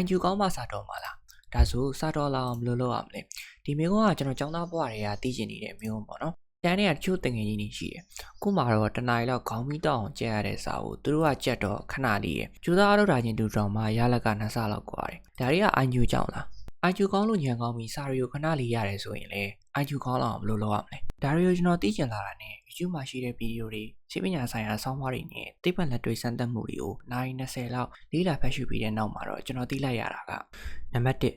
IQ ကောင်းမှစတော့မှာလားဒါဆိုစတော့လာအောင်ဘယ်လိုလုပ်ရမလဲဒီမျိုးကကျွန်တော်ចောင်းသားဘွားတွေကသိကျင်နေတဲ့မျိုးပေါ့နော်တန်းတွေကတချို့တငယ်ကြီးတွေရှိတယ်ခုမှတော့တနားရီလောက်ခေါင်းမီးတောက်အောင်ကြက်ရတဲ့စာကိုသူတို့ကကြက်တော့ခဏလေးရယ်ကျူသားအလုပ်တာချင်းတူတောင်မှရလက်ကနှစ်ဆလောက်กว่าတယ်ဒါတွေက IQ ကြောင့်လား IQ ကောင်းလို့ညံကောင်းပြီးစာရီကိုခဏလေးရတယ်ဆိုရင်လေ IQ ကောင်းလောက်အောင်ဘယ်လိုလုပ်ရမလဲဒါတွေကိုကျွန်တော်သိချင်လာတာနဲ့ YouTube မှာရှိတဲ့ဗီဒီယိုတွေစိတ်ပညာဆိုင်ရာဆောင်းပါးတွေနဲ့သိပ္ပံလက်တွေ့စမ်းသပ်မှုတွေကိုနိုင်20လောက်လေးလာဖတ်ရှုပြီးတဲ့နောက်မှာတော့ကျွန်တော်သိလိုက်ရတာကနံပါတ်1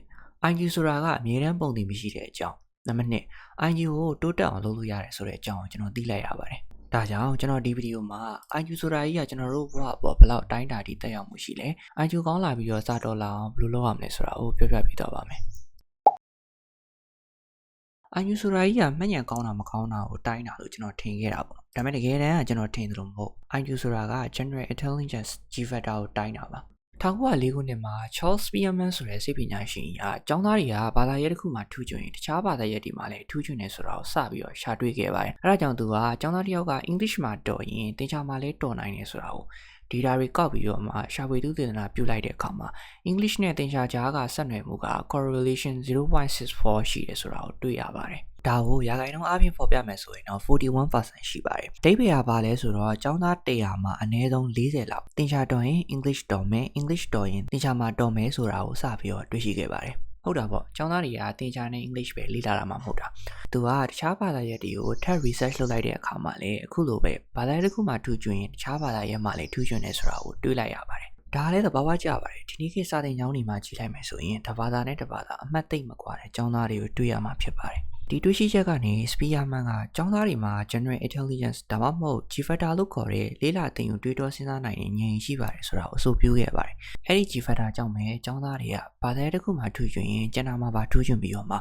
IQ ဆိုတာကအမြဲတမ်းပုံတည်မရှိတဲ့အကြောင်းနံပါတ်2 IQ ကိုတိုးတက်အောင်လုပ်လို့ရတယ်ဆိုတဲ့အကြောင်းကိုကျွန်တော်သိလိုက်ရပါတယ်ဒါကြောင့်ကျွန်တော်ဒီဗီဒီယိုမှာ IQ ဆိုတာကြီးကကျွန်တော်တို့ဘဝပေါ်ဘယ်လောက်အတိုင်းအတာထိတက်ရောက်မှုရှိလဲ IQ ကောင်းလာပြီးတော့စတော့လာအောင်ဘယ်လိုလုပ်ရမလဲဆိုတာကိုပြောပြပေးတော့ပါမယ် IQ ဆိုတာကြီးကမှတ်ဉာဏ်ကောင်းတာမကောင်းတာကိုတိုင်းတာလို့ကျွန်တော်ထင်ခဲ့တာပေါ့ဒါပေမဲ့တကယ်တမ်းကကျွန်တော်ထင်သလိုမဟုတ် IQ ဆိုတာက General Intelligence G factor ကိုတိုင်းတာပါ1904ခုနှစ်မှာ Charles Spearman ဆိုတဲ့စိတ်ပညာရှင်ကြီးကကျောင်းသားတွေကဘာသာရပ်တစ်ခုမှထူးချွန်ရင်တခြားဘာသာရပ်တွေမှာလည်းထူးချွန်နေဆိုတာကိုစပြီးတော့ရှာတွေ့ခဲ့ပါတယ်အဲဒါကြောင့်သူကကျောင်းသားတစ်ယောက်က English မှာတော်ရင်သင်္ချာမှာလည်းတော်နိုင်တယ်ဆိုတာကို data တွေကောက်ပြီးတော့မှရှာဖွေသူသေသနာပြုလိုက်တဲ့အခါမှာ English နဲ့သင်္ချာကြားကဆက်နွယ်မှုက correlation 0.64ရှိတယ်ဆိုတာကိုတွေ့ရပါတယ်။ဒါကိုရာခိုင်နှုန်းအပြင်ဖော်ပြမယ်ဆိုရင်တော့41%ရှိပါတယ်။ဒိဗေကဘာလဲဆိုတော့ကျောင်းသား100မှာအနည်းဆုံး40လောက်သင်္ချာတော်ရင် English တော်မယ် English တော်ရင်သင်္ချာမှာတော်မယ်ဆိုတာကိုစပြီးတော့တွေ့ရှိခဲ့ပါတယ်။ ဟုတ်တာပေါ့ကျောင်းသားတွေကသင်္ချာနဲ့ English ပဲလေ့လာတာမှမဟုတ်တာ။သူကတခြားဘာသာရပ်တွေကိုထပ် research လုပ်လိုက်တဲ့အခါမှာလည်းအခုလိုပဲဘာသာရပ်တစ်ခုမှထူးချွန်ရင်တခြားဘာသာရပ်မှလည်းထူးချွန်တယ်ဆိုတာကိုတွေ့လိုက်ရပါတယ်။ဒါလည်းသဘာဝကျပါတယ်ဒီနေ့ခေတ်စာသင်ကျောင်းတွေမှာကြည့်လိုက်မယ်ဆိုရင်တစ်ဘာသာနဲ့တစ်ဘာသာအမှတ်သိမ့်မကွာတဲ့ကျောင်းသားတွေကိုတွေ့ရမှာဖြစ်ပါတယ် ဒီတွေ့ရှိချက်ကနေ Spearman ကကျောင်းသားတွေမှာ General Intelligence ဒါမှမဟုတ် G factor လို့ခေါ်တဲ့လေးလာသင်ယူတွေးတောစဉ်းစားနိုင်တဲ့ဉာဏ်ရှိပါတယ်ဆိုတာကိုအဆိုပြုခဲ့ပါတယ်အဲ့ဒီ G factor ကြောင့်ပဲကျောင်းသားတွေကဘာသာတစ်ခုမှထူးချွန်ရင်ကျန်တာမှာပါထူးချွန်ပြီးတော့မှ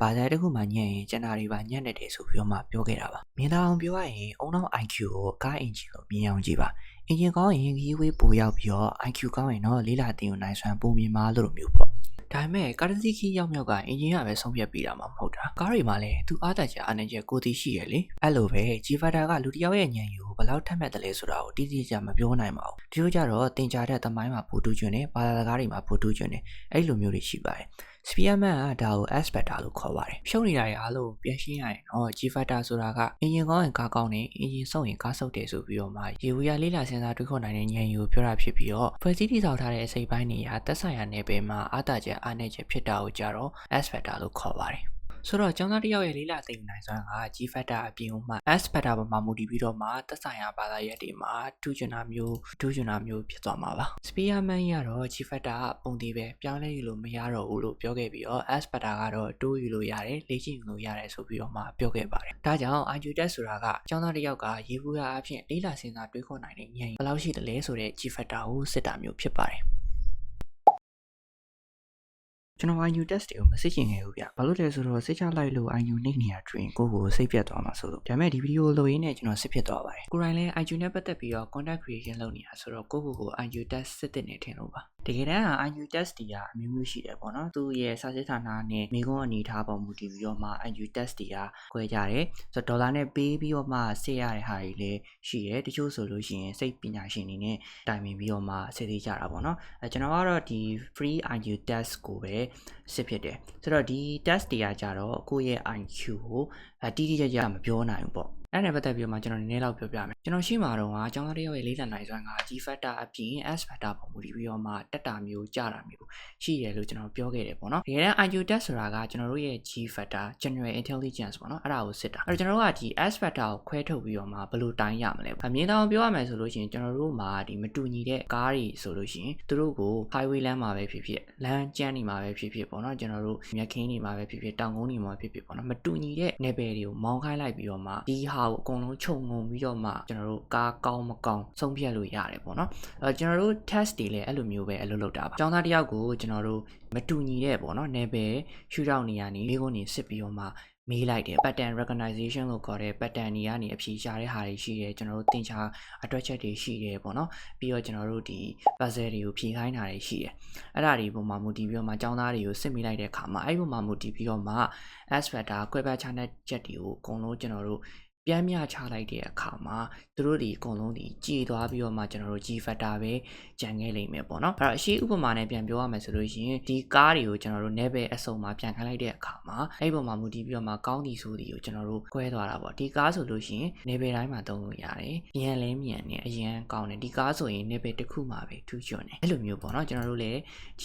ဘာသာတစ်ခုမှညံ့ရင်ကျန်တာတွေပါညံ့နေတယ်ဆိုပြီးတော့မှပြောခဲ့တာပါမြင်သာအောင်ပြောရရင်အုံနောက် IQ ကိုကားအင်ဂျင်လို့မြင်အောင်ကြည့်ပါအင်ဂျင်ကောင်းရင်ခီးဝေးပိုရောက်ပြီးတော့ IQ ကောင်းရင်တော့လေးလာတင်ယူနိုင်စွမ်းပုံမြင်မှာလို့လိုမျိုးပေါ့ ဒါပေမဲ့ကားတစ်စီးခီးရောက်မြောက်ကအင်ဂျင်ကပဲဆုံးဖြတ်ပေးတာမှမဟုတ်တာကားတွေမှာလည်းသူအားတချက်အားနည်းချက်ကိုယ်တည်ရှိရလေအဲ့လိုပဲ G factor ကလူတစ်ယောက်ရဲ့ဉာဏ်ယူကိုဘယ်လောက်ထက်မြက်တယ်လဲဆိုတာကိုတိတိကျကျမပြောနိုင်ပါဘူးဒီလိုကြတော့တင်ကြတဲ့သမိုင်းမှာပိုတူးကျွန်းတယ်ဘာသာစကားတွေမှာပိုတူးကျွန်းတယ်အဲ့လိုမျိုးတွေရှိပါတယ် Spearman ကဒါကို S factor လို့ခေါ်ပါတယ်။ဖြုံနေတာတွေအားလုံးပြန်ရှင်းရရင်တော့ G factor ဆိုတာကအင်ဂျင်ကောင်းရင်ကားကောင်းတယ်အင်ဂျင်ဆုံးရင်ကားဆုပ်တယ်ဆိုပြီးတော့မှရေဝေးရလေးလာစဉ်းစားတွေးခေါ်နိုင်တဲ့ဉာဏ်ယူကိုပြောတာဖြစ်ပြီးတော့ဖွဲ့စည်းတည်ဆောက်ထားတဲ့အစိပ်ပိုင်းတွေကသက်ဆိုင်ရာနယ်ပယ်မှာအာတာချက်အားနည်းချက်ဖြစ်တာကိုကြတော့ S factor လို့ခေါ်ပါတယ်။ ဆိုတော့ကျောင်းသားတစ်ယောက်ရဲ့လေးလာသိမ့်နိုင်စွမ်းက G factor အပြင်မှာ S factor ပေါ်မှာမူတည်ပြီးတော့မှသက်ဆိုင်ရာဘာသာရပ်တွေမှာထူးချွန်တာမျိုးထူးချွန်တာမျိုးဖြစ်သွားမှာပါ Spearman ကတော့ G factor ကပုံတည်ပဲပြောင်းလဲယူလို့မရတော့ဘူးလို့ပြောခဲ့ပြီးတော့ S factor ကတော့တိုးယူလို့ရတယ်လေ့ကျင့်ယူလို့ရတယ်ဆိုပြီးတော့မှပြောခဲ့ပါတယ်ဒါကြောင့် IQ test ဆိုတာကကျောင်းသားတစ်ယောက်ကရေဘူးရအဖြစ်လေးလာစဉ်းစားတွေးခေါ်နိုင်တဲ့ဉာဏ်ဘယ်လောက်ရှိတယ်လဲဆိုတဲ့ G factor ကိုစစ်တာမျိုးဖြစ်ပါတယ် ကျွန်တော် IU test တွေကိုမစစ်ချင်ခဲ့ဘူးဗျ။ဘာလို့လဲဆိုတော့စစ်ချလိုက်လို့ IU နှိမ့်နေရတွင်ကိုကိုစိတ်ပြတ်သွားမှာဆိုလို့။ဒါပေမဲ့ဒီဗီဒီယိုလိုရင်းနဲ့ကျွန်တော်စစ်ဖြစ်သွားပါတယ်။ကိုယ်တိုင်လည်း IU နဲ့ပတ်သက်ပြီးတော့ content creation လုပ်နေတာဆိုတော့ကိုကိုကို IU test စစ်တဲ့နေထင်လို့ပါ။တကယ်တမ်းက IU test တွေကအမျိုးမျိုးရှိတယ်ပေါ့နော်။သူ့ရဲ့စာစစ်ဌာနနဲ့မိကုန်းအနေထားပေါ်မူတည်ပြီးတော့မှ IU test တွေကခွဲကြတယ်။ဆိုတော့ဒေါ်လာနဲ့ပေးပြီးတော့မှစစ်ရတဲ့ဟာတွေလည်းရှိတယ်။တချို့ဆိုလို့ရှိရင်စိတ်ပညာရှင်တွေနဲ့တိုင်ပင်ပြီးတော့မှစစ်သေးကြတာပေါ့နော်။အဲကျွန်တော်ကတော့ဒီ free IU test ကိုပဲစစ်ဖြစ်တယ်ဆိုတော့ဒီ test တွေကကြတော့ကိုယ့်ရဲ့ IQ ကိုအတီးတီးကြကြမပြောနိုင်ဘူးပေါ့ အဲ့ဒါပတ်သက်ပြီးတော့မှကျွန်တော်နည်းနည်းလောက်ပြောပြမယ်ကျွန်တော်ရှိမှာတော့ကအကြောင်းသားတယောက်ရဲ့လေးလက်နိုင်စွမ်းက G factor အပြင် S factor ပုံမူတည်ပြီးတော့မှတက်တာမျိုးကြတာမျိုးရှိတယ်လို့ကျွန်တော်ပြောခဲ့တယ်ပေါ့နော်တကယ်တမ်း IQ test ဆိုတာကကျွန်တော်တို့ရဲ့ G factor general intelligence ပေါ့နော်အဲ့ဒါကိုစစ်တာအဲ့တော့ကျွန်တော်တို့ကဒီ S factor ကိုခွဲထုတ်ပြီးတော့မှဘယ်လိုတိုင်းရမလဲအမြင်တောင်ပြောရမယ်ဆိုလို့ရှိရင်ကျွန်တော်တို့မှာဒီမတူညီတဲ့ကားတွေဆိုလို့ရှိရင်သူတို့ကို highway လမ်းမှာပဲဖြစ်ဖြစ်လမ်းကျန်းနေမှာပဲဖြစ်ဖြစ်ပေါ့နော်ကျွန်တော်တို့မြက်ခင်းနေမှာပဲဖြစ်ဖြစ်တောင်ကုန်းနေမှာဖြစ်ဖြစ်ပေါ့နော်မတူညီတဲ့ level တွေကိုမောင်းခိုင်းလိုက်ပြီးတော့မှဒီဟာကိုအကုန်လုံးခြုံငုံပြီးတော့မှကျွန်တော်တို့ကားကောင်းမကောင်းဆုံးဖြတ်လို့ရတယ်ပေါ့နော်အဲကျွန်တော်တို့ test တွေလည်းအဲ့လိုမျိုးပဲအလုပ်လုပ်တာပါကျောင်းသားတယောက်ကိုကျွန်တော်တို့မတူညီတဲ့ပေါ့နော် level ရှူထောက်နေရနေမိကုန်းနေစစ်ပြီးတော့မှမေးလိုက်တယ် pattern recognition လို့ခေါ်တဲ့ pattern တွေကနေအဖြေရှာတဲ့ဟာတွေရှိတယ်ကျွန်တော်တို့သင်ချာအတွက်ချက်တွေရှိတယ်ပေါ့နော်ပြီးတော့ကျွန်တော်တို့ဒီ puzzle တွေကိုဖြေခိုင်းတာတွေရှိတယ်အဲ့ဒါတွေပုံမှာမူတည်ပြီးတော့မှကျောင်းသားတွေကိုစစ်မိလိုက်တဲ့အခါမှာအဲ့ပုံမှာမူတည်ပြီးတော့မှ S factor ကွဲပြားခြားတဲ့ချက်တွေကိုအကုန်လုံးကျွန်တော်တို့ ပြန်မြချလိုက်တဲ့အခါမှာသူတို့ဒီအကုန်လုံးဒီကြည်သွားပြီးတော့မှကျွန်တော်တို့ G factor ပဲကြံခဲ့လိမ့်မယ်ပေါ့နော်အဲ့တော့အရှိဥပမာနဲ့ပြန်ပြောရမယ်ဆိုလို့ရှိရင်ဒီကားတွေကိုကျွန်တော်တို့ level အစုံမှာပြန်ခိုင်းလိုက်တဲ့အခါမှာအဲ့ဒီပုံမှာမူတည်ပြီးတော့မှကောင်းသည်ဆိုသည်ကိုကျွန်တော်တို့ခွဲသွားတာပေါ့ဒီကားဆိုလို့ရှိရင် level တိုင်းမှာသုံးလို့ရတယ်မြန်လဲမြန်နေအရင်ကောင်းတယ်ဒီကားဆိုရင် level တစ်ခုမှာပဲထူးချွန်တယ်အဲ့လိုမျိုးပေါ့နော်ကျွန်တော်တို့လည်း G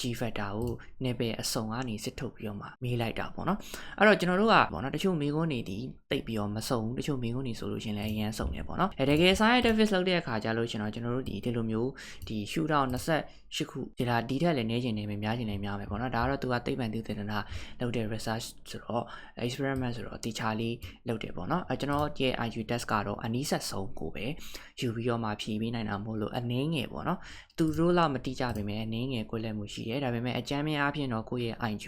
G factor ကို level အစုံကနေစစ်ထုတ်ပြီးတော့မှမေးလိုက်တာပေါ့နော်အဲ့တော့ကျွန်တော်တို့ကပေါ့နော်တချို့မိကုန်းနေဒီတိတ်ပြီးတော့မစုံဘူးတချို့မိကုန်းနေဆိုလို့ရှိရင်လည်းအရင်စုံတယ်ပေါ့နော်အဲတကယ် scientific လုပ်တဲ့အခါကျလို့ရှင်တော့ကျွန်တော်တို့ဒီဒီလိုမျိုးဒီ shootout 28ခုဒီဒါဒီထက်လည်းနေချင်နေမယ်များချင်လည်းများမယ်ပေါ့နော်ဒါကတော့သူကသိပ္ပံသိသေတနာလုပ်တဲ့ research ဆိုတော့ experiment ဆိုတော့တီချာလေးလုပ်တယ်ပေါ့နော်အဲကျွန်တော်ရဲ့ IQ test ကတော့အနည်းဆက်ဆုံးကိုပဲယူပြီးတော့မှဖြည့်ပေးနိုင်တာမို့လို့အနည်းငယ်ပေါ့နော်သူတို့လောက်မတိကြပေမဲ့အနည်းငယ်ကိုယ်လက်မှုရှိတယ်ဒါပေမဲ့အကြမ်းများအဖြစ်တော့ကိုယ့်ရဲ့ IQ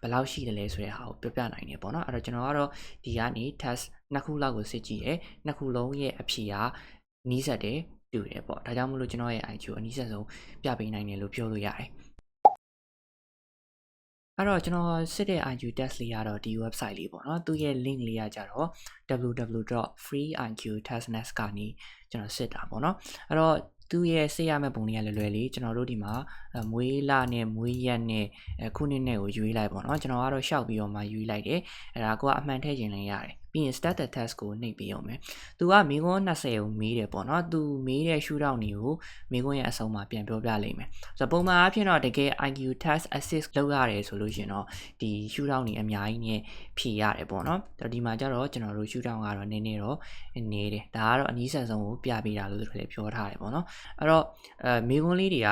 ဘယ်လောက်ရှိတယ်လဲဆိုတဲ့ဟာကိုပြပြနိုင်တယ်ပေါ့နော်အဲ့တော့ကျွန်တော်ကတော့ဒီကနေ test နှစ်ခုလောက်ကိုစစ်ကြည့်တယ်နှစ်ခုလုံးရဲ့အဖြေကနီးစပ်တယ်တူတယ်ပေါ့ဒါကြောင့်မလို့ကျွန်တော်ရဲ့ IQ အနီးစပ်ဆုံးပြပေးနိုင်တယ်လို့ပြောလို့ရတယ်အဲ့တော့ကျွန်တော်စစ်တဲ့ IQ test လေးကတော့ဒီ website လေးပေါ့နော်သူရဲ့ link လေးကကြတော့ www.freeiqtestnet ကနေကျွန်တော်စစ်တာပေါ့နော်အဲ့တော့သူ့ရဲ့ဆေးရမယ့်ပုံလေးကလွယ်လွယ်လေးကျွန်တော်တို့ဒီမှာမွေးလနဲ့မွေးရက်နဲ့ခုနှစ်နဲ့ကိုယူလိုက်ပေါ့နော်ကျွန်တော်ကတော့ရှောက်ပြီးတော့မှယူလိုက်တယ်အဲ့ဒါကိုကအမှန်ထည့်ခြင်းလည်းရတယ် ပြီးရင် static test ကိုနှိပ်ပြီးအောင်မယ်။သူကမိကွန်း20ကိုမေးတယ်ပေါ့နော်။သူမေးတဲ့ shootout တွေကိုမိကွန်းရဲ့အဆုံးမှာပြန်ပြောပြလိမ့်မယ်။ဆိုတော့ပုံမှန်အားဖြင့်တော့တကယ် IQ test assist လုပ်ရတယ်ဆိုလို့ရှင်တော့ဒီ shootout တွေအများကြီးနဲ့ဖြေရတယ်ပေါ့နော်။ဒီမှာကျတော့ကျွန်တော်တို့ shootout ကတော့နည်းနည်းတော့နေတယ်။ဒါကတော့အနည်းဆက်ဆုံးကိုပြပေးတာလို့သူတို့လည်းပြောထားတယ်ပေါ့နော်။အဲ့တော့အဲမိကွန်းလေးတွေက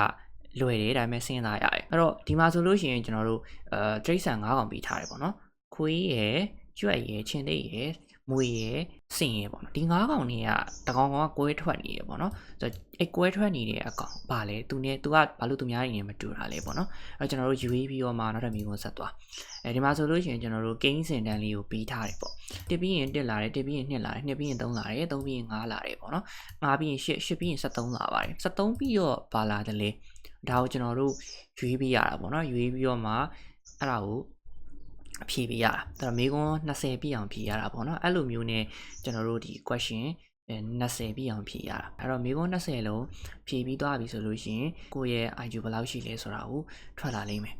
လွယ်တယ်ဒါပေမဲ့စဉ်းစားရတယ်အဲ့တော့ဒီမှာဆိုလို့ရှိရင်ကျွန်တော်တို့အဲတရိတ်ဆန်၅កောင်ပြီးထားတယ်ပေါ့နော်ခွေးရယ် ကြွက်ရယ်ချင်းသိရယ်မွေရယ်စင်ရယ်ပေါ့နော်ဒီ၅កောင်တွေကတကောင်ကောင်ကကွဲထွက်နေရယ်ပေါ့နော်ဆိုတော့အဲ့ကွဲထွက်နေတဲ့အကောင်ဘာလဲသူနဲ့သူကဘာလို့သူများနေမတူတာလဲပေါ့နော်အဲ့တော့ကျွန်တော်တို့ UAV ရောမှာနောက်ထပ်မိကုန်းဆက်သွားအဲဒီမှာဆိုလို့ရှိရင်ကျွန်တော်တို့ gain စင်တန်းလေးကိုပြီးထားတယ်ပေါ့တစ်ပြီးရင်တက်လာတယ်တစ်ပြီးရင်နှစ်လာတယ်နှစ်ပြီးရင်သုံးလာတယ်သုံးပြီးရင်ငါးလာတယ်ပေါ့နော်ငါးပြီးရင်ရှစ်ရှစ်ပြီးရင်73လာပါတယ်73ပြီးတော့ဘာလာတယ်လဲဒါကိုကျွန်တော်တို့ရွေးပြီးရတာပေါ့နော်ရွေးပြီးတော့မှအဲ့ဒါကို ဖြေပေးရတာဒါတော့မေကွန်း20ပြည့်အောင်ဖြေရတာပေါ့နော်အဲ့လိုမျိုးနဲ့ကျွန်တော်တို့ဒီ question 20ပြည့်အောင်ဖြေရတာအဲ့တော့မေကွန်း20လုံးဖြေပြီးသွားပြီဆိုလို့ရှိရင်ကိုယ့်ရဲ့ IQ ဘယ်လောက်ရှိလဲဆိုတာကိုထွက်လာလိမ့်မယ်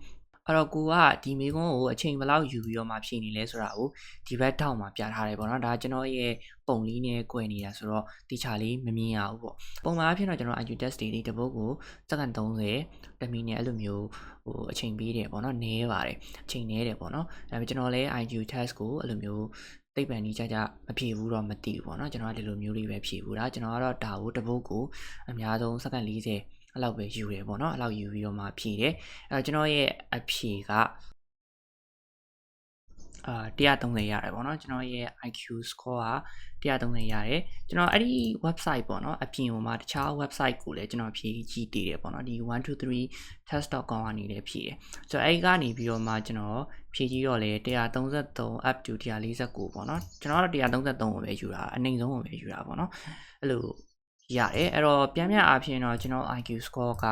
အဲ့တော့ကိုကဒီမေကွန်းကိုအချိန်ဘယ်လောက်ယူပြီးတော့မှဖြည့်နေလဲဆိုတာကိုဒီဘက်ထောက်မှာပြထားတယ်ပေါ့နော်ဒါကျွန်တော်ရဲ့ပုံလေးနဲ့꿰နေတာဆိုတော့တီချာလေးမမြင်ရဘူးပေါ့ပုံမှန်အဖြစ်တော့ကျွန်တော် IQ test တွေဒီတပုတ်ကိုစက္ကန့်30တမီနဲ့အဲ့လိုမျိုးဟိုအချိန်ပေးတယ်ပေါ့နော်နည်းပါတယ်အချိန်နည်းတယ်ပေါ့နော်ဒါပေမဲ့ကျွန်တော်လည်း IQ test ကိုအဲ့လိုမျိုးသိပ္ပံကြီးကြကြမဖြေဘူးတော့မသိဘူးပေါ့နော်ကျွန်တော်ကဒီလိုမျိုးလေးပဲဖြေဘူးဒါကျွန်တော်ကတော့ဒါကိုတပုတ်ကိုအများဆုံးစက္ကန့်40 အဲ့လောက်ပဲယူတယ်ပေါ့နော်အဲ့လောက်ယူပြီးတော့မှဖြည့်တယ်အဲကျွန်တော်ရဲ့အဖြေကအာ130ရတယ်ပေါ့နော်ကျွန်တော်ရဲ့ IQ score က130ရတယ်ကျွန်တော်အဲ့ဒီ website ပေါ့နော်အပြင်ဟိုမှာတခြား website ကိုလည်းကျွန်တော်ဖြည့်ကြည့်တည်တယ်ပေါ့နော်ဒီ 123test.com ကနေလည်းဖြည့်တယ်ဆိုတော့အဲ့ဒီကနေပြီးတော့မှကျွန်တော်ဖြည့်ကြည့်တော့လေ133 up to 149ပေါ့နော်ကျွန်တော်ကတော့133ကိုပဲယူတာအနှိမ်ဆုံးကိုပဲယူတာပေါ့နော်အဲ့လို ရတယ်အဲ့တော့ပြန်ပြန်အားဖြင့်တော့ကျွန်တော် IQ score က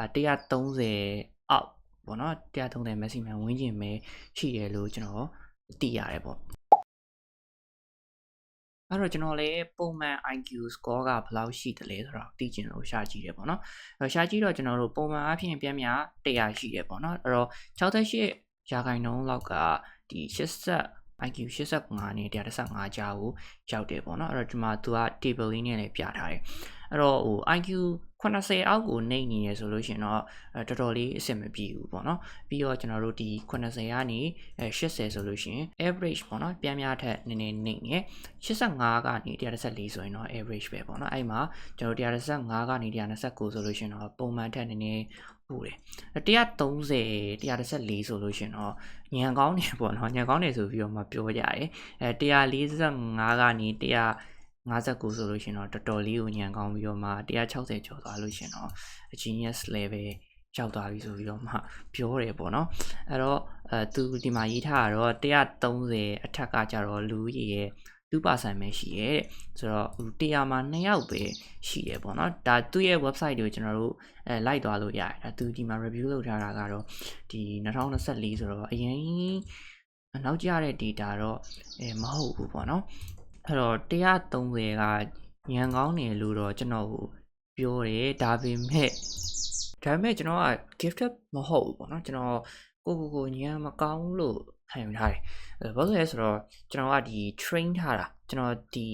130အောက်ပေါ့နော်130 maximum ဝန်းကျင်ပဲရှိတယ်လို့ကျွန်တော်သိရတယ်ပေါ့အဲ့တော့ကျွန်တော်လည်းပုံမှန် IQ score ကဘယ်လောက်ရှိတယ်လဲဆိုတော့သိချင်လို့ရှာကြည့်တယ်ပေါ့နော်အဲ့တော့ရှာကြည့်တော့ကျွန်တော်တို့ပုံမှန်အဖြစ်ပြန်ပြန်100ရှိတယ်ပေါ့နော်အဲ့တော့68ရာခိုင်နှုန်းလောက်ကဒီ80 IQ 85နဲ့115ကြားကိုရောက်တယ်ပေါ့နော်အဲ့တော့ဒီမှာသူက table လေးနဲ့လည်းပြထားတယ်အဲ့တော့ဟို IQ 80အောက်ကိုနှိမ့်နေရဆိုလို့ရှင်တော့တော်တော်လေးအဆင်မပြေဘူးပေါ့နော်ပြီးတော့ကျွန်တော်တို့ဒီ80ကနေ80ဆိုလို့ရှင် average ပေါ့နော်ပြန်များထက်နည်းနည်းနှိမ့်နေ85ကနေ114ဆိုရင်တော့ average ပဲပေါ့နော်အဲ့မှာကျွန်တော်115ကနေ129ဆိုလို့ရှင်တော့ပုံမှန်ထက်နည်းနည်းပို့တယ်130 114ဆိုလို့ရှင်တော့ညံကောင်းနေပေါ့နော်ညံကောင်းနေဆိုပြီးတော့မှပြောကြတယ်အဲ145ကနေ100 59ဆိုလို့ရှင်တော့တော်တော်လေးကိုညံကောင်းပြီးတော့မှ160ကျော်သွားလို့ရှင်တော့ genius level ရောက်သွားပြီဆိုပြီးတော့မှပြောတယ်ပေါ့နော်အဲ့တော့အဲသူဒီမှာရေးထားတာတော့130အထက်ကကြတော့လူကြီးရဲ့2%ပဲရှိရဲတဲ့ဆိုတော့100မှာ2ယောက်ပဲရှိတယ်ပေါ့နော်ဒါသူ့ရဲ့ website တွေကိုကျွန်တော်တို့အဲလိုက်သွားလို့ရတယ်ဒါသူဒီမှာ review လုပ်ထားတာကတော့ဒီ2024ဆိုတော့အရင်နောက်ကျတဲ့ data တော့အဲမဟုတ်ဘူးပေါ့နော် အဲ့တော့130ကညံကောင်းတယ်လို့တော့ကျွန်တော်ကိုပြောတယ်ဒါပေမဲ့ဒါပေမဲ့ကျွန်တော်က gifted မဟုတ်ဘူးပေါ့နော်ကျွန်တော်ကိုကိုကိုညံမကောင်းလို့ခံယူထားတယ်အဲ့ဘာလို့လဲဆိုတော့ကျွန်တော်ကဒီ train ထားတာကျွန်တော်ဒီ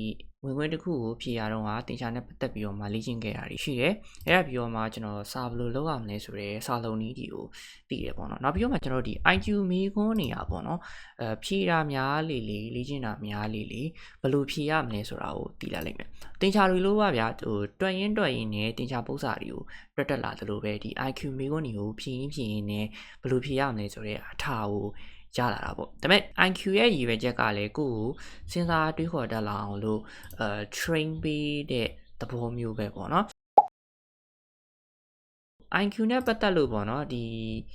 ဝင်ခွင့်တစ်ခုကိုဖြေရတော့ကတင်ချာနဲ့ပတ်သက်ပြီးတော့မှလေ့ကျင့်ခဲ့တာတွေရှိတယ်။အဲ့ဒါပြီးတော့မှကျွန်တော်စာဘယ်လိုလုပ်ရမလဲဆိုရဲစာလုံးနည်းဒီကိုသိတယ်ပေါ့နော်။နောက်ပြီးတော့မှကျွန်တော်ဒီ IQ မေးခွန်းနေရပေါ့နော်။အဲဖြေတာများလေလေလေ့ကျင့်တာများလေလေဘယ်လိုဖြေရမလဲဆိုတာကိုသိလာလိမ့်မယ်။တင်ချာတွေလို့ပါဗျာဟိုတွက်ရင်တွက်ရင်နဲ့တင်ချာပုံစံတွေကိုတွက်တက်လာသလိုပဲဒီ IQ မေးခွန်းတွေကိုဖြေရင်ဖြေရင်နဲ့ဘယ်လိုဖြေရမလဲဆိုရဲအထာကို ရလာတာပေါ့ဒါပေမဲ့ IQ ရဲ့ရည်ရွယ်ချက်ကလည်းကိုယ့်ကိုစဉ်းစားတွေးခေါ်တတ်လာအောင်လို့အဲ train ပေးတဲ့သဘောမျိုးပဲပေါ့နော် IQ နဲ့ပတ်သက်လို့ပေါ့နော်ဒီ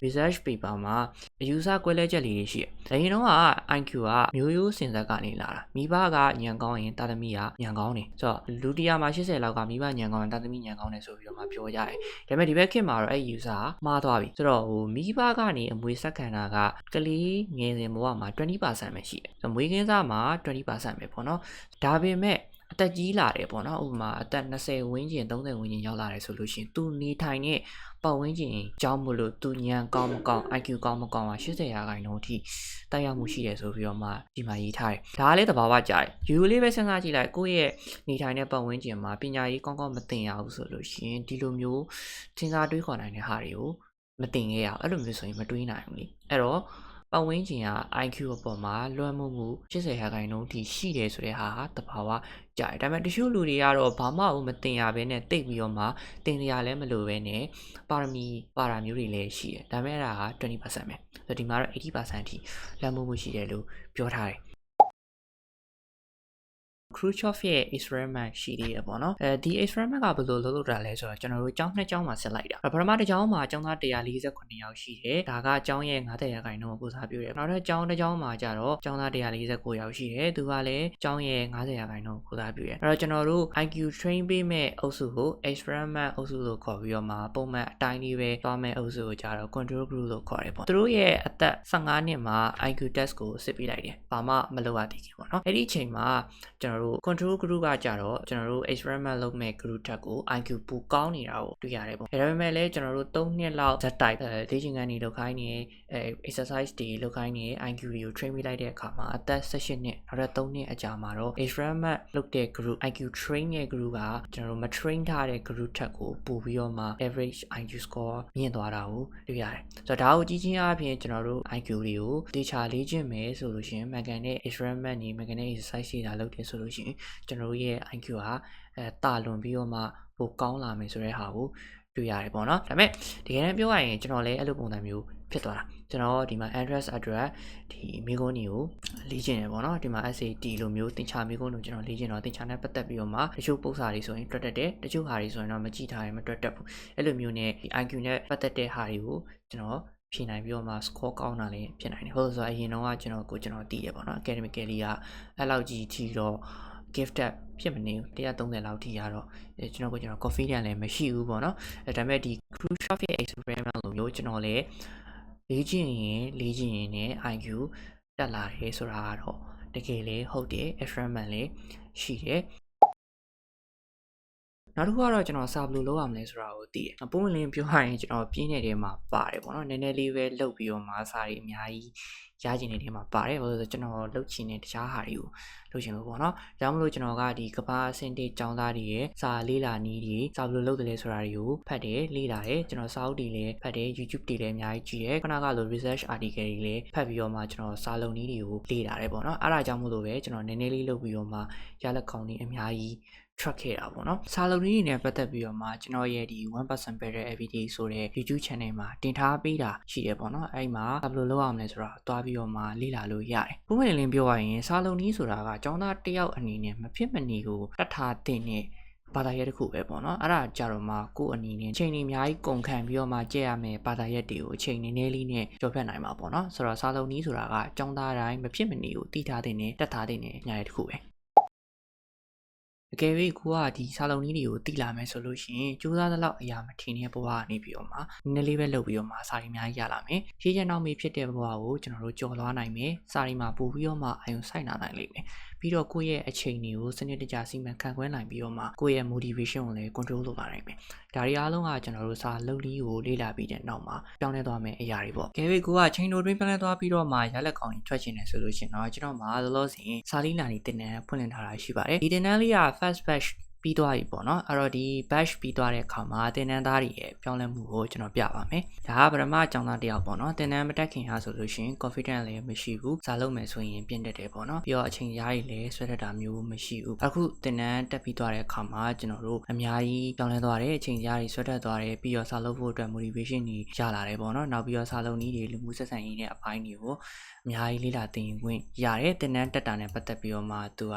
research paper မှာအယူဆကွဲလဲချက်လေးတွေရှိတယ်။အရင်တော့က IQ ကမျိုးရိုးစင်ဆက်ကနေလာတာ။မိဘကညံကောင်းရင်တာသမီးကညံကောင်းတယ်။ဆိုတော့လူတရားမှာ80လောက်ကမိဘညံကောင်းရင်တာသမီးညံကောင်းတယ်ဆိုပြီးတော့မှပြောကြတယ်။ဒါပေမဲ့ဒီဘက်ခေတ်မှာတော့အဲ့ user ကမှားသွားပြီ။ဆိုတော့ဟိုမိဘကနေအမွေဆက်ခံတာကကလေးငယ်စဉ်ဘဝမှာ20%ပဲရှိတယ်။ဆိုတော့မွေးကင်းစားမှာ20%ပဲပေါ့နော်။ဒါပေမဲ့ အသက်ကြီးလာတယ်ပေါ့နော်ဥပမာအသက်20ဝန်းကျင်30ဝန်းကျင်ရောက်လာတယ်ဆိုလို့ရှိရင်သူနေထိုင်တဲ့ပတ်ဝန်းကျင်ကြောင်းမလို့သူညံကောင်းမကောင်း IQ ကောင်းမကောင်းอ่ะ80ရာခိုင်နှုန်းအထိတက်ရောက်မှုရှိတယ်ဆိုပြီးတော့မှဒီမှာရေးထားတယ်ဒါကလည်းသဘာဝကြတယ်ယူလေးပဲစဉ်းစားကြည့်လိုက်ကိုယ့်ရဲ့နေထိုင်တဲ့ပတ်ဝန်းကျင်မှာပညာရေးကောင်းကောင်းမသင်ရဘူးဆိုလို့ရှိရင်ဒီလိုမျိုးစဉ်းစားတွေးခေါ်နိုင်တဲ့ဟာတွေကိုမသင်ခဲ့ရအောင်အဲ့လိုမျိုးဆိုရင်မတွေးနိုင်ဘူးလေအဲ့တော့ ပတ်ဝန်းကျင်က IQ အပေါ်မှာလွှမ်းမိုးမှု80ရာခိုင်နှုန်းအထိရှိတယ်ဆိုတဲ့ဟာဟာတဘာဝကြတယ်ဒါပေမဲ့တချို့လူတွေကတော့ဘာမှမတင်ရဘဲနဲ့တိတ်ပြီးတော့မှတင်ရလည်းမလိုဘဲနဲ့ပါရမီပါရာမျိုးတွေလည်းရှိတယ်ဒါပေမဲ့အဲ့ဒါက20%ပဲဆိုတော့ဒီမှာတော့80%အထိလွှမ်းမိုးမှုရှိတယ်လို့ပြောထားတယ် Khrushchev ရဲ့ experiment ရှိသေးတယ်ပေါ့နော်အဲဒီ experiment ကဘယ်လိုလုပ်လုပ်တာလဲဆိုတော့ကျွန်တော်တို့ကျောင်းနှစ်ကျောင်းမှာဆက်လိုက်တာပထမတစ်ကျောင်းမှာကျောင်းသား148ယောက်ရှိတယ်ဒါကကျောင်းရဲ့90ရာခိုင်နှုန်းကိုစားပြုတယ်နောက်တစ်ကျောင်းတစ်ကျောင်းမှာကျတော့ကျောင်းသား149ယောက်ရှိတယ်သူကလည်းကျောင်းရဲ့90ရာခိုင်နှုန်းကိုစားပြုတယ်အဲ့တော့ကျွန်တော်တို့ IQ train ပေးမဲ့အုပ်စုကို experiment အုပ်စုလို့ခေါ်ပြီးတော့မှပုံမှန်အတိုင်းလေးပဲသွားမဲ့အုပ်စုကိုကျတော့ control group လို့ခေါ်တယ်ပေါ့သူတို့ရဲ့အသက်15နှစ်မှာ IQ test ကိုစစ်ပေးလိုက်တယ်ဘာမှမလုပ်ရသေးဘူးပေါ့နော်အဲ့ဒီအချိန်မှာကျွန်တော်တို့ control group ကကြတော့ကျွန်တော်တို့ experiment လုပ်မဲ့ group တက်ကို IQ ပိုကောင်းနေတာကိုတွေ့ရတယ်ပေါ့ဒါပေမဲ့လည်းကျွန်တော်တို့3နှစ်လောက်ဇက်တိုက်အဲလေ့ကျင့်ခန်းတွေလုပ်ခိုင်းနေအဲ exercise တွေလုပ်ခိုင်းနေ IQ တွေကို train ပေးလိုက်တဲ့အခါမှာအသက်18နှစ်နောက်တော့3နှစ်အကြာမှာတော့ experiment လုပ်တဲ့ group IQ train ရဲ့ group ကကျွန်တော်တို့မ train ထားတဲ့ group တက်ကိုပို့ပြီးတော့မှ average IQ score မြင့်သွားတာကိုတွေ့ရတယ်ဆိုတော့ဒါကိုကြီးချင်းအပြင်ကျွန်တော်တို့ IQ တွေကိုတေချာလေ့ကျင့်မယ်ဆိုလို့ရှိရင် mechanic experiment တွေ mechanic exercise တွေဒါလုပ်တယ်ဆိုလို့ရှိရင်ကျွန်တော်တို့ရဲ့ IQ ကအဲတာလွန်ပြီးတော့မှပိုကောင်းလာမယ်ဆိုတဲ့ဟာကိုတွေ့ရတယ်ပေါ့နော်ဒါပေမဲ့တကယ်တမ်းပြောရရင်ကျွန်တော်လည်းအဲ့လိုပုံစံမျိုးဖြစ်သွားတာကျွန်တော်ဒီမှာ address address ဒီမိကုန်းတွေကိုလေ့ကျင့်ရပေါ့နော်ဒီမှာ SAT လိုမျိုးသင်္ချာမိကုန်းကိုကျွန်တော်လေ့ကျင့်တော့သင်္ချာနဲ့ပတ်သက်ပြီးတော့မှတချို့ပုံစံတွေဆိုရင်တွက်တတ်တယ်တချို့ဟာတွေဆိုရင်တော့မကြည့်ထားရင်မတွက်တတ်ဘူးအဲ့လိုမျိုးနဲ့ဒီ IQ နဲ့ပတ်သက်တဲ့ဟာတွေကိုကျွန်တော် ဖြေနိုင်ပြီးတော့မှ score ကောင်းတာလည်းဖြစ်နိုင်တယ်ဟုတ်ဆိုအရင်တော့ကကျွန်တော်ကိုကျွန်တော်တည်ရပေါ့နော် academically ကအဲ့လောက်ကြီးထီတော့ gifted ဖြစ်မနေဘူး130လောက်ထိရတော့အဲကျွန်တော်ကကျွန်တော် confident လည်းမရှိဘူးပေါ့နော်အဲဒါပေမဲ့ဒီ Khrushchev ရဲ့ experiment လိုမျိုးကျွန်တော်လည်းလေးကျင်ရင်လေးကျင်ရင်နဲ့ IQ တက်လာတယ်ဆိုတာကတော့တကယ်လည်းဟုတ်တယ် experiment လည်းရှိတယ် နောက်တစ်ခုကတော့ကျွန်တော်စာဘယ်လိုလုပ်ရမလဲဆိုတာကိုသိတယ်။ပုံလင်းပြောရရင်ကျွန်တော်ပြင်းနေတဲ့မှာပါတယ်ပေါ့နော်။နည်းနည်းလေးပဲလှုပ်ပြီးတော့မာစာတွေအများကြီးရကျင်နေတဲ့မှာပါတယ်။ဘာလို့လဲဆိုတော့ကျွန်တော်လှုပ်ချင်တဲ့တခြားဟာတွေကိုလှုပ်ချင်လို့ပေါ့နော်။ဒါကြောင့်မလို့ကျွန်တော်ကဒီကဘာအဆင့်တေចောင်းသားတွေရဲ့စာလေးလာနီးတွေစာဘယ်လိုလုပ်တယ်လဲဆိုတာတွေကိုဖတ်တယ်လေ့လာတယ်ကျွန်တော်စာအုပ်တွေလည်းဖတ်တယ် YouTube တွေလည်းအများကြီးကြည့်တယ်။ခဏကလို research article တွေလည်းဖတ်ပြီးတော့မှကျွန်တော်စာလုံးနီးတွေကိုလေ့လာတယ်ပေါ့နော်။အဲ့ဒါကြောင့်မို့လို့ပဲကျွန်တော်နည်းနည်းလေးလုပ်ပြီးတော့မှရလက်ကောင်းတွေအများကြီး track ခဲ့တာပေါ့နော်စာလုံးလေးတွေနဲ့ပတ်သက်ပြီးတော့မှကျွန်တော်ရဲ့ဒီ1% better everyday ဆိုတဲ့ YouTube channel မှာတင်ထားပေးတာရှိတယ်ပေါ့နော်အဲ့မှာဘယ်လိုလုပ်ရမလဲဆိုတော့တွားပြီးတော့မှလေ့လာလို့ရတယ်ပုံမှန်လင်းပြောရရင်စာလုံးနည်းဆိုတာကကျောင်းသားတစ်ယောက်အနေနဲ့မဖြစ်မနေကိုတတ်ထားတဲ့ဘာသာရပ်တစ်ခုပဲပေါ့နော်အဲ့ဒါကြတော့မှကိုယ့်အနေနဲ့ချိန်နေအများကြီးကုန်ခံပြီးတော့မှကြည့်ရမယ်ဘာသာရပ်တွေကိုအချိန်နည်းနည်းလေးနဲ့ကြော်ဖြတ်နိုင်မှာပေါ့နော်ဆိုတော့စာလုံးနည်းဆိုတာကကျောင်းသားတိုင်းမဖြစ်မနေကိုတည်ထားတဲ့နဲ့တတ်ထားတဲ့နဲ့ညာရတစ်ခုပဲ အကယ်၍ကိုကဒီစာလုံးကြီးတွေကိုတိလာမယ်ဆိုလို့ရှိရင်ကြိုးစားသလောက်အရာမထင်တဲ့ဘဝကနေပြီးတော့မှနည်းနည်းလေးပဲလုပ်ပြီးတော့မှစာရီအများကြီးရလာမယ်။ရေးချင်တော့မေဖြစ်တဲ့ဘဝကိုကျွန်တော်တို့ကြော်လွှားနိုင်မယ်။စာရီမှာပို့ပြီးတော့မှအယုံဆိုင်လာနိုင်လိမ့်မယ်။ ပြီးတော့ကိုယ့်ရဲ့အချိန်တွေကိုစနစ်တကျစီမံခန့်ခွဲနိုင်ပြီးတော့မှကိုယ့်ရဲ့ motivation ကိုလည်း control လုပ်လာနိုင်မယ်ဒါတွေအားလုံးကကျွန်တော်တို့စာလုပ်လီကိုလေ့လာပြီးတဲ့နောက်မှာပြောင်းလဲသွားမယ်အရာတွေပေါ့ကဲဝေကိုကချိန်တိုတွင်းပြောင်းလဲသွားပြီးတော့မှရလက်ကောင်းကြီးထွက်ချင်တယ်ဆိုလို့ရှိရင်တော့ကျွန်တော်မှာလောလောဆယ်စာလီလာနေတင်တန်းဖွင့်လှစ်ထားတာရှိပါတယ်ဒီတင်တန်းလေးက fast batch ပြီးသွားပြီပေါ့နော်အဲ့တော့ဒီ batch ပြီးသွားတဲ့အခါမှာတင်တန်းသားတွေရဲ့ပြောင်းလဲမှုကိုကျွန်တော်ပြပါမယ်ဒါကပထမအကြောင်းသားတစ်ယောက်ပေါ့နော်တင်တန်းမတက်ခင်ဟာဆိုလို့ရှိရင် confidence လည်းမရှိဘူးစာလုံးမယ်ဆိုရင်ပြင်းတက်တယ်ပေါ့နော်ပြီးတော့အချိန်ရားကြီးလည်းဆွဲတတ်တာမျိုးမရှိဘူးအခုတင်တန်းတက်ပြီးသွားတဲ့အခါမှာကျွန်တော်တို့အများကြီးပြောင်းလဲသွားတယ်အချိန်ရားကြီးဆွဲတတ်သွားတယ်ပြီးတော့စာလုပ်ဖို့အတွက် motivation တွေရလာတယ်ပေါ့နော်နောက်ပြီးတော့စာလုံးနည်းတွေလူမှုဆက်ဆံရေးနဲ့အပိုင်းတွေကိုအများကြီးလေ့လာသင်ခွင့်ရတယ်တင်တန်းတက်တာနဲ့ပတ်သက်ပြီးတော့မှသူက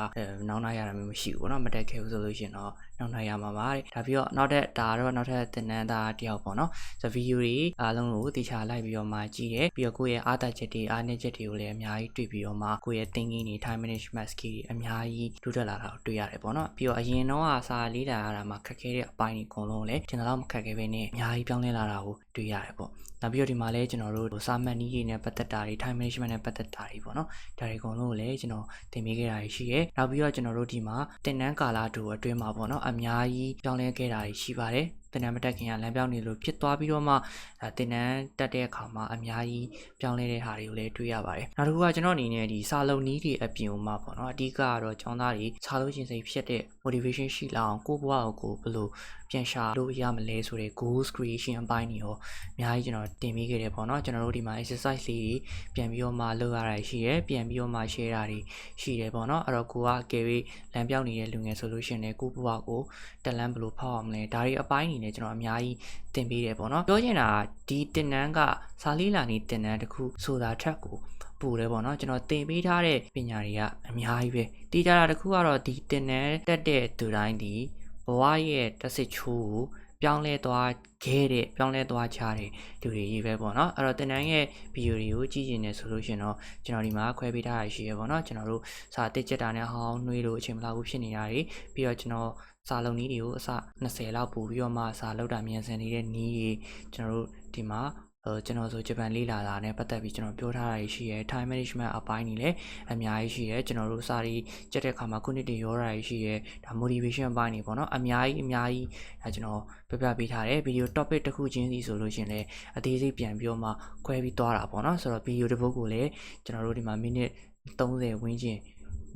နောက်နောက်ရတာမျိုးမရှိဘူးပေါ့နော်မတက်ခဲ့ဘူးဆိုလို့ရှိရင်တော့နောက်နိုင်ရမှာပါတဲ့ဒါပြီးတော့နောက်ထပ်ဒါတော့နောက်ထပ်သင်တန်းသားတယောက်ပေါ့နော်ဆိုဗီဒီယိုတွေအားလုံးကိုတေချာလိုက်ပြီးတော့မှကြည့်တယ်ပြီးတော့ကိုယ့်ရဲ့အားသာချက်တွေအားနည်းချက်တွေကိုလည်းအများကြီးတွေ့ပြီးတော့မှကိုယ့်ရဲ့ thinking တွေ time management skill တွေအများကြီးတိုးတက်လာတာကိုတွေ့ရတယ်ပေါ့နော်ပြီးတော့အရင်တော့အစာလေးလာရတာမှာခက်ခဲတဲ့အပိုင်းတွေအကုန်လုံးလည်းကျွန်တော်တော့မခက်ခဲပဲနဲ့အများကြီးပြောင်းလဲလာတာကိုတွေ့ရတယ်ပေါ့နောက်ပြီးတော့ဒီမှာလည်းကျွန်တော်တို့စာမှတ်နည်းတွေနဲ့ပတ်သက်တာတွေ time management နဲ့ပတ်သက်တာတွေပေါ့နော်ဒါတွေအကုန်လုံးကိုလည်းကျွန်တော်သင်ပေးခဲ့တာရှိရဲနောက်ပြီးတော့ကျွန်တော်တို့ဒီမှာတင်နန်းကာလာတူအတွင်းမှာပေါ့နော်အများကြီးပြောင်းလဲခဲ့တာရှိပါတယ် တင်နန်းမတက်ခင်ကလမ်းပြောင်းနေလို့ဖြစ်သွားပြီးတော့မှဒါတင်နန်းတက်တဲ့အခါမှာအများကြီးပြောင်းလဲတဲ့ဟာတွေကိုလည်းတွေ့ရပါတယ်နောက်တစ်ခုကကျွန်တော်အနေနဲ့ဒီစာလုံးနီးတွေအပြင်မှာပေါ့နော်အဓိကကတော့ကျောင်းသားတွေစာလုံးချင်းစိတ်ဖြစ်တဲ့ motivation ရှိလာအောင်ကိုယ့်ဘဝကိုဘယ်လိုပြန်ရှာလို့ရမလဲဆိုတဲ့ goals creation အပိုင်းတွေရောအများကြီးကျွန်တော်တင်ပေးခဲ့တယ်ပေါ့နော်ကျွန်တော်တို့ဒီမှာ exercise လေးတွေပြန်ပြီးတော့မှလုပ်ရတာရှိရဲပြန်ပြီးတော့မှ share တာတွေရှိတယ်ပေါ့နော်အဲ့တော့ကိုက carry လမ်းပြောင်းနေတဲ့လူငယ်ဆိုလို့ရှိရင်လည်းကိုယ့်ဘဝကိုတက်လန်းဘယ်လိုဖောက်အောင်မလဲဒါတွေအပိုင်းနေနဲ့ကျွန်တော်အများကြီးတင်ပေးတယ်ပေါ့နော်ပြောချင်တာဒီတင်နန်းကစာလေးလာနေတင်နန်းတစ်ခုဆိုတာထက်ကိုပူတယ်ပေါ့နော်ကျွန်တော်သင်ပေးထားတဲ့ပညာတွေကအများကြီးပဲတီးကြတာတစ်ခုကတော့ဒီတင်နန်းတက်တဲ့သူတိုင်းဒီဘဝရဲ့တစ်စစ်ချိုးကို ပြောင်းလဲသွားခဲ့တဲ့ပြောင်းလဲသွားချတဲ့လူတွေကြီးပဲပေါ့နော်အဲ့တော့တင်တန်းရဲ့ဗီဒီယိုတွေကိုကြည့်ကျင်နေဆိုလို့ရှင်တော့ကျွန်တော်ဒီမှာခွဲပေးထားရရှိရပေါ့နော်ကျွန်တော်တို့စာတစ်ချက်တာနဲ့ဟောင်းနှွေးလို့အချိန်မလောက်ဘူးဖြစ်နေတာတွေပြီးတော့ကျွန်တော်စာလုံးနည်းတွေကိုအစ20လောက်ပို့ပြီးတော့မှစာလောက်တာမြန်စင်နေတဲ့နည်းတွေကျွန်တော်တို့ဒီမှာအဲ ကျွန်တော်ဆိုဂျပန်လေးလာတာနဲ့ပတ်သက်ပြီးကျွန်တော်ပြောထားတာရှိရဲ time management အပိုင်းကြီးလည်းအများကြီးရှိရဲကျွန်တော်တို့စာရီကြက်တဲ့ခါမှာခုနှစ်တွေရောတာရှိရဲဒါ motivation အပိုင်းကြီးပေါ့နော်အများကြီးအများကြီးဒါကျွန်တော်ပြပြပေးထားတယ်ဗီဒီယို topic တစ်ခုချင်းစီဆိုလို့ရှင်လည်းအသေးစိတ်ပြန်ပြီးတော့မှခွဲပြီးသွားတာပေါ့နော်ဆိုတော့ဗီဒီယိုတစ်ပုဒ်ကိုလည်းကျွန်တော်တို့ဒီမှာ minute 30ဝန်းကျင်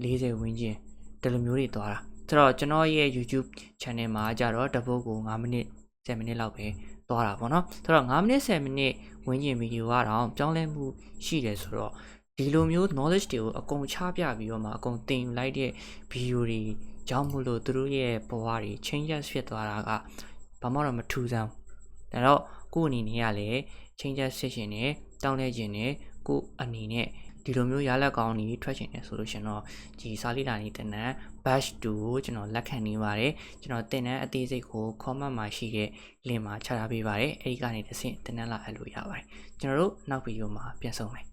40ဝန်းကျင်ဒီလိုမျိုးတွေသွားတာဆိုတော့ကျွန်တော်ရဲ့ YouTube channel မှာကြတော့တစ်ပုဒ်ကို9မိနစ်10မိနစ်လောက်ပဲ သွားတာပေါ့နော်ဆိုတော့9မိနစ်10မိနစ်ဝန်းကျင်ဗီဒီယိုကတော့ပြောင်းလဲမှုရှိတယ်ဆိုတော့ဒီလိုမျိုး knowledge တွေကိုအကုန်ချပြပြီးတော့မှအကုန်သင်ယူလိုက်တဲ့ဗီဒီယိုတွေကြောင့်မို့လို့သူတို့ရဲ့ဘဝတွေ changes ဖြစ်သွားတာကဘာမှတော့မထူးဆန်းဒါတော့ကို့အနေနဲ့ကလည်း changes ဖြစ်ရှင်နဲ့တောင်းလဲခြင်းနဲ့ကို့အနေနဲ့ဒီလိုမျိုးရလက်ကောင်းတွေထွက်ချင်တယ်ဆိုလို့ရှင်တော့ဒီစာလိလာနေတင်တဲ့ batch 2ကိုကျွန်တော်လက်ခံနေပါတယ်ကျွန်တော်တင်တဲ့အသေးစိတ်ကို comment မှာရှိတဲ့ link မှာချထားပေးပါတယ်အဲဒီကနေတစ်ဆင့်တင်တဲ့လာအပ်လို့ရပါတယ်ကျွန်တော်တို့နောက်ဗီဒီယိုမှာပြန်ဆုံမယ်